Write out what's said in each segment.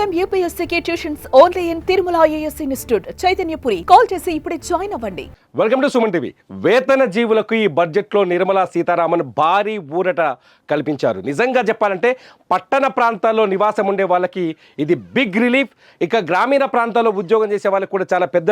Time యూపీఎస్సీకి tuitions only in Tirumala IAS institute Chaitanyapuri call చేసి ఇప్పుడే join అవ్వండి. Welcome to Suman TV వేతన జీవులకు ఈ బడ్జెట్లో నిర్మలా సీతారామన్ భారీ ఊరట కల్పించారు. నిజంగా చెప్పాలంటే పట్టణ ప్రాంతాల్లో నివాసం ఉండే వాళ్ళకి ఇది బిగ్ రిలీఫ్ ఇక గ్రామీణ ప్రాంతాల్లో ఉద్యోగం చేసే వాళ్ళకి కూడా చాలా పెద్ద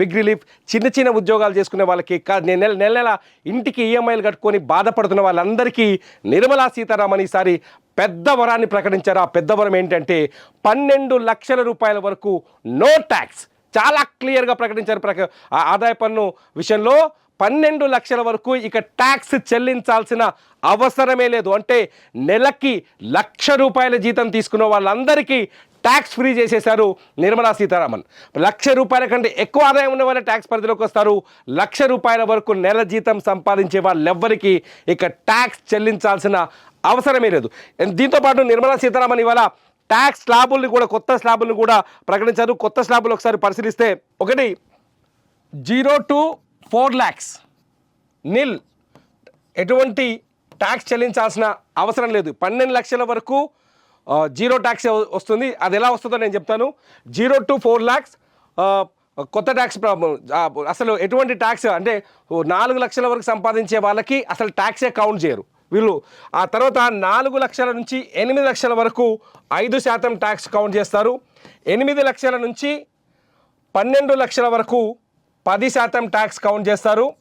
బిగ్ రిలీఫ్ చిన్న చిన్న ఉద్యోగాలు చేసుకునే వాళ్ళకి నెల నెల నెల ఇంటికి ఈఎంఐలు కట్టుకొని బాధపడుతున్న వాళ్ళందరికీ నిర్మలా సీతారామన్ ఈసారి పెద్ద వరాన్ని ప్రకటించారు. ఆ పెద్ద వరం ఏంటంటే పన్నెండు లక్షల రూపాయల వరకు నో ట్యాక్స్ చాలా క్లియర్గా ప్రకటించారు ప్రక ఆదాయ పన్ను విషయంలో పన్నెండు లక్షల వరకు ఇక ట్యాక్స్ చెల్లించాల్సిన అవసరమే లేదు. అంటే నెలకి లక్ష రూపాయల జీతం తీసుకున్న వాళ్ళందరికీ ట్యాక్స్ ఫ్రీ చేసేశారు నిర్మలా సీతారామన్. లక్ష రూపాయల కంటే ఎక్కువ ఆదాయం ఉన్న వాళ్ళే ట్యాక్స్ పరిధిలోకి వస్తారు. లక్ష రూపాయల వరకు నెల జీతం సంపాదించే వాళ్ళెవ్వరికీ ఇక ట్యాక్స్ చెల్లించాల్సిన అవసరమే లేదు. దీంతో పాటు నిర్మలా సీతారామన్ ఇవాళ ట్యాక్స్ స్లాబుల్ని కూడా కొత్త స్లాబుల్ని కూడా ప్రకటించారు. కొత్త స్లాబులు ఒకసారి పరిశీలిస్తే ఒకటి zero to four lakhs nil ఎటువంటి ట్యాక్స్ చెల్లించాల్సిన అవసరం లేదు. పన్నెండు లక్షల వరకు జీరో ట్యాక్స్ వస్తుంది. అది ఎలా వస్తుందో నేను చెప్తాను. జీరో టు ఫోర్ ల్యాక్స్ కొత్త ట్యాక్స్ ప్రాబ్లం అసలు ఎటువంటి ట్యాక్స్ అంటే ఓ నాలుగు లక్షల వరకు సంపాదించే వాళ్ళకి అసలు ట్యాక్సే కౌంట్ చేయరు. వీళ్ళు ఆ తర్వాత నాలుగు లక్షల నుంచి ఎనిమిది లక్షల వరకు ఐదు శాతం ట్యాక్స్ కౌంట్ చేస్తారు. ఎనిమిది లక్షల నుంచి పన్నెండు లక్షల వరకు పది శాతం ట్యాక్స్ కౌంట్ చేస్తారు.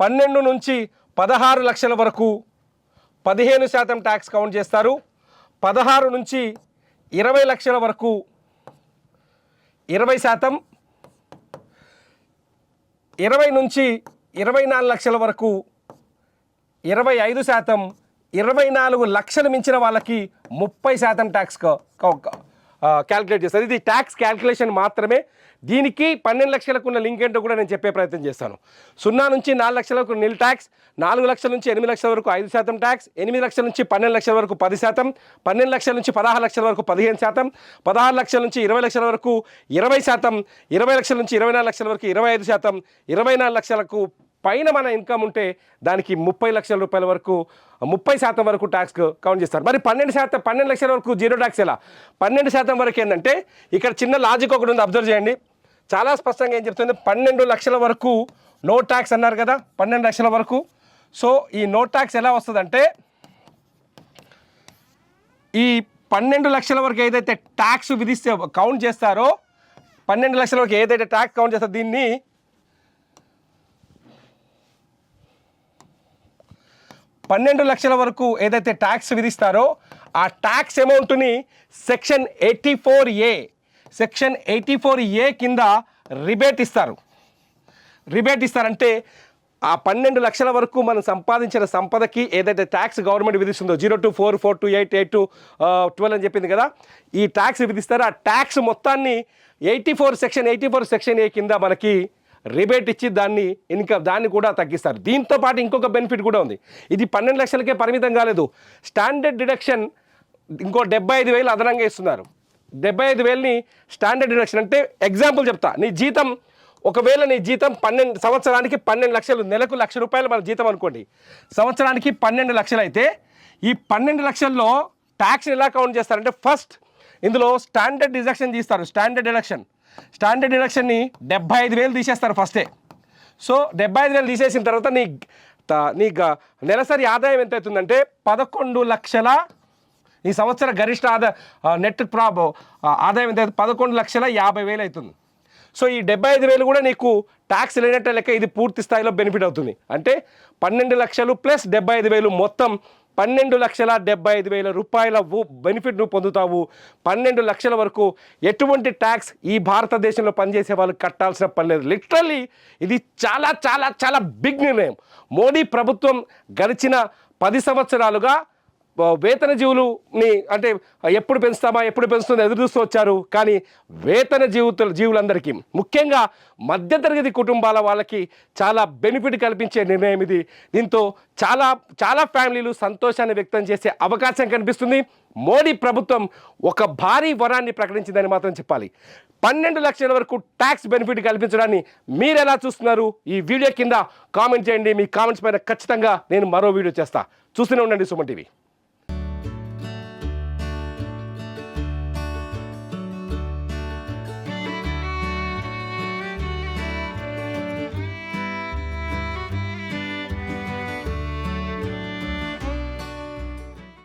పన్నెండు నుంచి పదహారు లక్షల వరకు పదిహేను శాతం ట్యాక్స్ కౌంట్ చేస్తారు. పదహారు నుంచి ఇరవై లక్షల వరకు ఇరవై శాతం. ఇరవై నుంచి ఇరవై నాలుగు లక్షల వరకు ఇరవై ఐదు శాతం ఇరవై నాలుగు లక్షలు మించిన వాళ్ళకి ముప్పై శాతం ట్యాక్స్ క్యాల్కులేట్ చేస్తారు. ఇది ట్యాక్స్ క్యాల్కులేషన్ మాత్రమే. దీనికి పన్నెండు లక్షలకు ఉన్న లింక్ ఏంటో కూడా నేను చెప్పే ప్రయత్నం చేస్తాను. సున్నా నుంచి నాలుగు లక్షలకు నిల్ ట్యాక్స్ నాలుగు లక్షల నుంచి ఎనిమిది లక్షల వరకు ఐదు శాతం ట్యాక్స్ ఎనిమిది లక్షల నుంచి పన్నెండు లక్షల వరకు పది శాతం పన్నెండు లక్షల నుంచి పదహారు లక్షల వరకు పదిహేను శాతం పదహారు లక్షల నుంచి ఇరవై లక్షల వరకు ఇరవై శాతం ఇరవై లక్షల నుంచి ఇరవై నాలుగు లక్షల వరకు ఇరవై ఐదు శాతం ఇరవై నాలుగు లక్షలకు పైన మన ఇన్కమ్ ఉంటే దానికి ముప్పై లక్షల రూపాయల వరకు ముప్పై శాతం వరకు ట్యాక్స్ కౌంట్ చేస్తారు. మరి పన్నెండు శాతం పన్నెండు లక్షల వరకు జీరో ట్యాక్స్ ఎలా? పన్నెండు శాతం వరకు ఏంటంటే ఇక్కడ చిన్న లాజిక్ ఒకటి ఉంది అబ్జర్వ్ చేయండి. చాలా స్పష్టంగా ఏం చెప్తుంది? పన్నెండు లక్షల వరకు నో ట్యాక్స్ అన్నారు కదా పన్నెండు లక్షల వరకు. సో ఈ నో ట్యాక్స్ ఎలా వస్తుందంటే ఈ పన్నెండు లక్షల వరకు ఏదైతే ట్యాక్స్ విధిస్తే కౌంట్ చేస్తారో పన్నెండు లక్షల వరకు ఏదైతే ట్యాక్స్ కౌంట్ చేస్తారో దీన్ని పన్నెండు లక్షల వరకు ఏదైతే ట్యాక్స్ విధిస్తారో ఆ ట్యాక్స్ అమౌంట్ని section eighty four A section eighty four A కింద రిబేట్ ఇస్తారు. రిబేట్ ఇస్తారంటే ఆ పన్నెండు లక్షల వరకు మనం సంపాదించిన సంపదకి ఏదైతే tax government విధిస్తుందో zero two four four two eight eight two twelve అని చెప్పింది కదా ఈ ట్యాక్స్ విధిస్తారు. ఆ ట్యాక్స్ మొత్తాన్ని eighty four section eighty four section A కింద మనకి రిబేట్ ఇచ్చి దాన్ని ఇంకా దాన్ని కూడా తగ్గిస్తారు. దీంతో పాటు ఇంకొక బెనిఫిట్ కూడా ఉంది. ఇది పన్నెండు లక్షలకే పరిమితం కాలేదు. స్టాండర్డ్ డిడక్షన్ ఇంకో డెబ్బై ఐదు వేలు అదనంగా ఇస్తున్నారు. డెబ్బై ఐదు వేలని స్టాండర్డ్ డిడక్షన్ అంటే ఎగ్జాంపుల్ చెప్తా. నీ జీతం ఒకవేళ నీ జీతం పన్నెండు సంవత్సరానికి పన్నెండు లక్షలు నెలకు లక్ష రూపాయలు మన జీతం అనుకోండి. సంవత్సరానికి పన్నెండు లక్షలు అయితే ఈ పన్నెండు లక్షల్లో ట్యాక్స్ ఎలా కౌంట్ చేస్తారంటే ఫస్ట్ ఇందులో స్టాండర్డ్ డిడక్షన్ తీస్తారు. స్టాండర్డ్ డిడక్షన్ స్టాండర్డ్ డిడక్షన్ని డెబ్బై ఐదు వేలు తీసేస్తారు ఫస్టే సో డెబ్బై ఐదు వేలు తీసేసిన తర్వాత నీ నీ నెలసరి ఆదాయం ఎంత అవుతుందంటే పదకొండు లక్షల ఈ సంవత్సర గరిష్ట ఆదా నెట్ ప్రాబ్ ఆదాయం ఎంత అవుతుంది? పదకొండు లక్షల యాభై వేలు అవుతుంది సో ఈ డెబ్బై ఐదు వేలు కూడా నీకు ట్యాక్స్ లేనట్టే లెక్క ఇది పూర్తి స్థాయిలో బెనిఫిట్ అవుతుంది అంటే పన్నెండు లక్షలు ప్లస్ డెబ్బై ఐదు వేలు మొత్తం పన్నెండు లక్షల డెబ్బై ఐదు వేల రూపాయల బెనిఫిట్ నువ్వు పొందుతావు. పన్నెండు లక్షల వరకు ఎటువంటి ట్యాక్స్ ఈ భారతదేశంలో పనిచేసే వాళ్ళు కట్టాల్సిన పని లేదు. లిటరల్లీ ఇది చాలా చాలా చాలా బిగ్ నిర్ణయం. మోడీ ప్రభుత్వం గడిచిన పది సంవత్సరాలుగా వేతన జీవులుని అంటే ఎప్పుడు పెంచుతామా ఎప్పుడు పెంచుతుందో ఎదురు చూస్తూ వచ్చారు. కానీ వేతన జీవిత జీవులందరికీ ముఖ్యంగా మధ్యతరగతి కుటుంబాల వాళ్ళకి చాలా బెనిఫిట్ కల్పించే నిర్ణయం ఇది. దీంతో చాలా చాలా ఫ్యామిలీలు సంతోషాన్ని వ్యక్తం చేసే అవకాశం కనిపిస్తుంది. మోడీ ప్రభుత్వం ఒక భారీ వరాన్ని ప్రకటించిందని మాత్రం చెప్పాలి. పన్నెండు లక్షల వరకు ట్యాక్స్ బెనిఫిట్ కల్పించడాన్ని మీరు ఎలా చూస్తున్నారు? ఈ వీడియో కింద కామెంట్ చేయండి. మీ కామెంట్స్ పైన ఖచ్చితంగా నేను మరో వీడియో చేస్తా. చూస్తూనే ఉండండి సుమన్ టీవీ.